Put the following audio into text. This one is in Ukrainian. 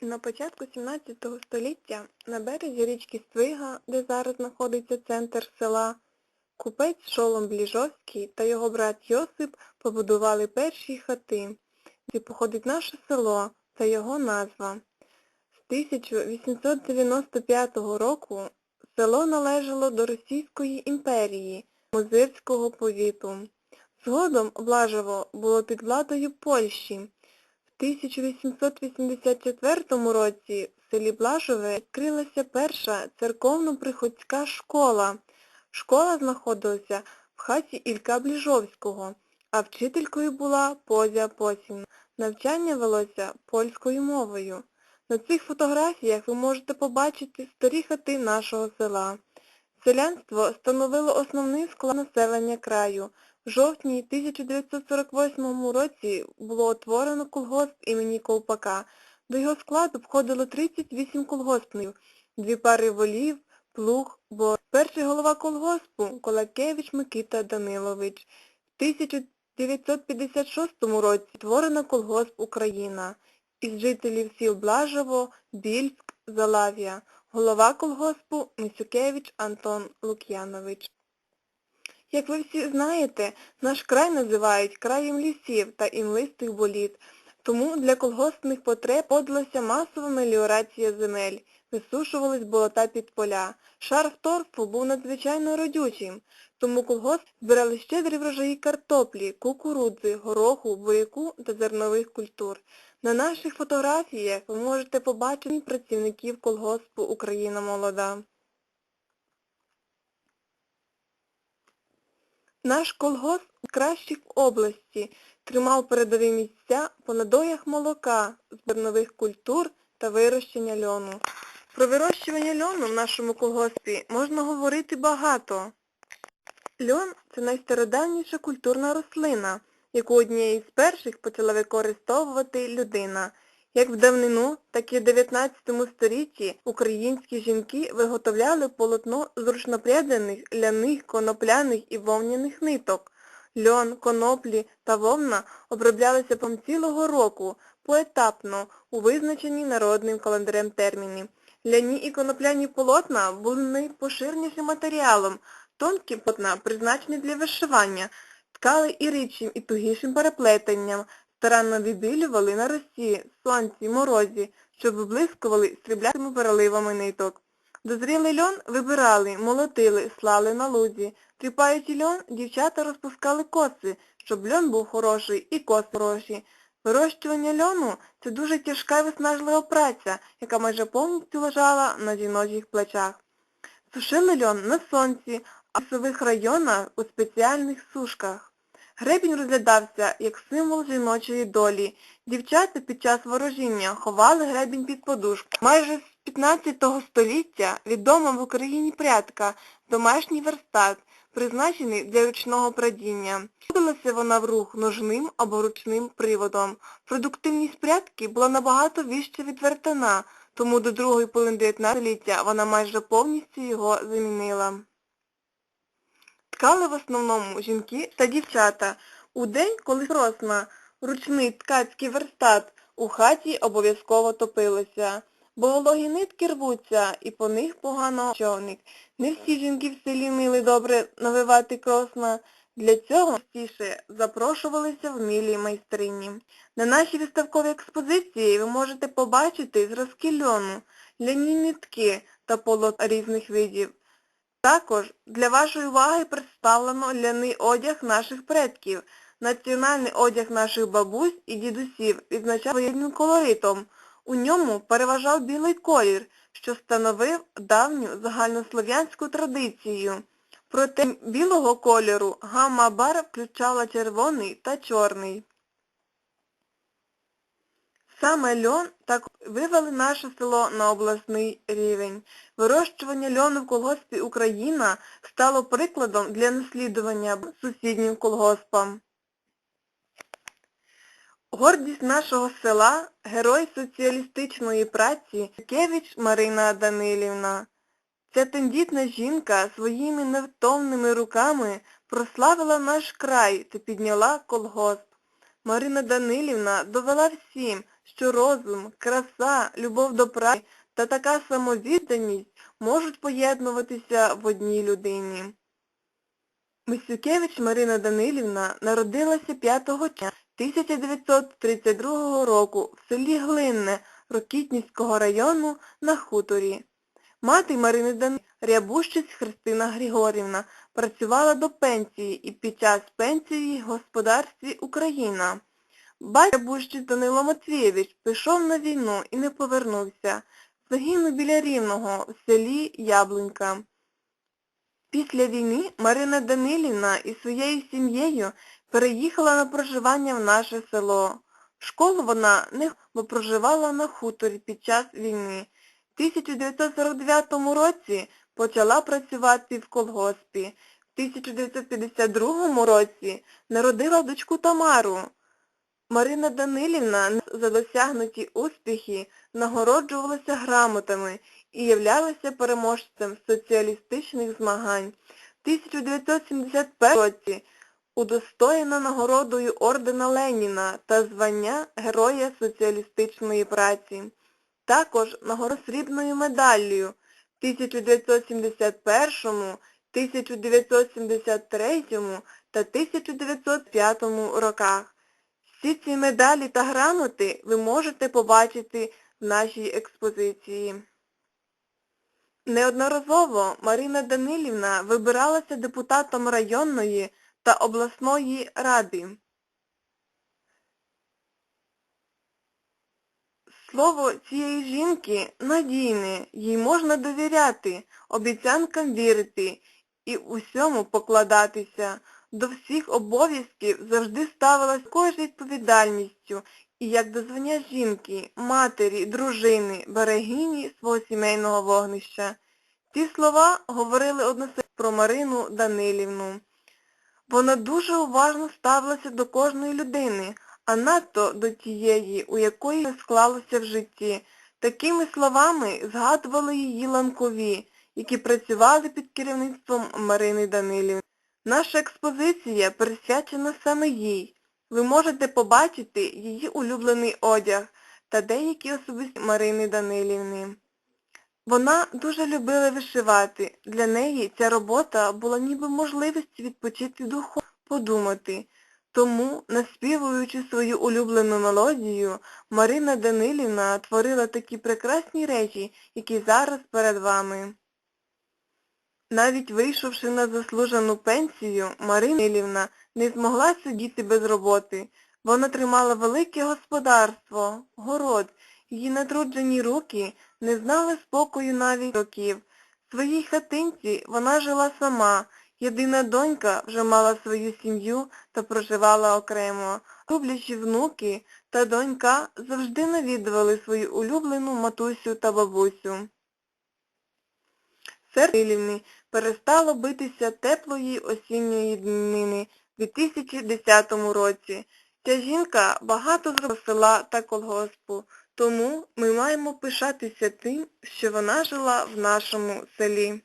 На початку 17 століття на березі річки Свига, де зараз знаходиться центр села, купець Шолом Бліжовський та його брат Йосип побудували перші хати, де походить наше село та його назва. З 1895 року село належало до Російської імперії, Мозирського повіту. Згодом Блажево було під владою Польщі. В 1884 році в селі Блажеве відкрилася перша церковно-приходська школа. Школа знаходилася в хаті Ілька Бліжовського, а вчителькою була Позя Посін. Навчання велося польською мовою. На цих фотографіях ви можете побачити старі хати нашого села. Селянство становило основний склад населення краю. В жовтні 1948 році було утворено колгосп імені Ковпака. До його складу входило 38 колгоспників, дві пари волів, плуг, бор. Перший голова колгоспу Колакевич Микита Данилович. В 1956 році створено колгосп Україна. Із жителів сіл Блажево, Більськ, Залав'я. Голова колгоспу Мисюкевич Антон Лук'янович. Як ви всі знаєте, наш край називають краєм лісів та імлистих боліт, тому для колгоспних потреб подалася масова меліорація земель, висушувались болота під поля. Шар торфу був надзвичайно родючим, тому колгосп збирали щедрі врожаї картоплі, кукурудзи, гороху, буряку та зернових культур. На наших фотографіях ви можете побачити працівників колгоспу Україна молода. Наш колгосп кращий в області, тримав передові місця по надоях молока, зернових культур та вирощення льону. Про вирощування льону в нашому колгоспі можна говорити багато. Льон – це найстародавніша культурна рослина, яку однією з перших почала використовувати людина. Як в давнину, так і в 19 столітті українські жінки виготовляли полотно з ручнопряджених ляних, конопляних і вовняних ниток. Льон, коноплі та вовна оброблялися протягом цілого року, поетапно, у визначенні народним календарем терміні. Ляні і конопляні полотна були найпоширенішим матеріалом, тонкі полотна призначені для вишивання, ткали і рідшим, і тугішим переплетенням, старанно вибілювали на росі, сонці, морозі, щоб виблискували сріблястими переливами ниток. Дозрілий льон вибирали, молотили, слали на лузі. Тріпаючи льон, дівчата розпускали коси, щоб льон був хороший і коси хороші. Вирощування льону – це дуже тяжка і виснажлива праця, яка майже повністю лежала на жіночих плечах. Сушили льон на сонці, а в лісових районах у спеціальних сушках. Гребінь розглядався як символ жіночої долі. Дівчата під час ворожіння ховали гребінь під подушку. Майже з 15 століття відома в Україні прядка, домашній верстат, призначений для ручного прадіння. Вводилася вона в рух ножним або ручним приводом. Продуктивність прядки була набагато вища від вертана, тому до другої половини 19 століття вона майже повністю його замінила. Ткали в основному жінки та дівчата. У день, коли росна ручний ткацький верстат, у хаті обов'язково топилося, бо вологі нитки рвуться і по них погано човник. Не всі жінки в селі вміли добре навивати кросна. Для цього частіше запрошувалися вмілі майстрині. На нашій виставковій експозиції ви можете побачити зразки льону, ляні нитки та полот різних видів. Також для вашої уваги представлено ляний одяг наших предків. Національний одяг наших бабусь і дідусів відзначав воєнним колоритом. У ньому переважав білий колір, що становив давню загальнослов'янську традицію. Проте білого кольору гамма барв включала червоний та чорний. Саме льон так вивели наше село на обласний рівень. Вирощування льону в колгоспі Україна стало прикладом для наслідування сусіднім колгоспам. Гордість нашого села – герой соціалістичної праці Кевич Марина Данилівна. Ця тендітна жінка своїми невтомними руками прославила наш край та підняла колгосп. Марина Данилівна довела всім, що розум, краса, любов до праці та така самовідданість можуть поєднуватися в одній людині. Мисюкевич Марина Данилівна народилася 5 червня 1932 року в селі Глинне Рокітнівського району на хуторі. Мати Марини Данилівни, Рябущиць Христина Григорівна, працювала до пенсії і під час пенсії в господарстві Україна. Батько Рябущиць Данило Матвійович пішов на війну і не повернувся. Загинув біля Рівного в селі Яблунька. Після війни Марина Данилівна із своєю сім'єю переїхала на проживання в наше село. Школу вона не проживала на хуторі під час війни. В 1949 році почала працювати в колгоспі. В 1952 році народила дочку Тамару. Марина Данилівна за досягнуті успіхи нагороджувалася грамотами і являлася переможцем соціалістичних змагань. В 1971 році удостоєна нагородою ордена Леніна та звання Героя соціалістичної праці. Також нагород срібною медаллю в 1971, 1973 та 1905 роках. Всі ці медалі та грамоти ви можете побачити в нашій експозиції. Неодноразово Марина Данилівна вибиралася депутатом районної та обласної ради. Слово цієї жінки надійне, їй можна довіряти, обіцянкам вірити і усьому покладатися. До всіх обов'язків завжди ставилась такою відповідальністю, і як до звання жінки, матері, дружини, берегині свого сімейного вогнища. Ці слова говорили односельно про Марину Данилівну. Вона дуже уважно ставилася до кожної людини, а надто до тієї, у якої не склалося в житті. Такими словами згадували її ланкові, які працювали під керівництвом Марини Данилівни. Наша експозиція присвячена саме їй. Ви можете побачити її улюблений одяг та деякі особисті Марини Данилівни. Вона дуже любила вишивати. Для неї ця робота була ніби можливістю відпочити духу, подумати. Тому, наспівуючи свою улюблену мелодію, Марина Данилівна творила такі прекрасні речі, які зараз перед вами. Навіть вийшовши на заслужену пенсію, Марина Данилівна не змогла сидіти без роботи. Вона тримала велике господарство, город, її натруджені руки не знали спокою навіть років. В своїй хатинці вона жила сама, єдина донька вже мала свою сім'ю та проживала окремо. Люблячі внуки та донька завжди навідували свою улюблену матусю та бабусю. Серце перестало битися теплої осінньої днини в 2010 році. Ця жінка багато зробила села та колгоспу, тому ми маємо пишатися тим, що вона жила в нашому селі.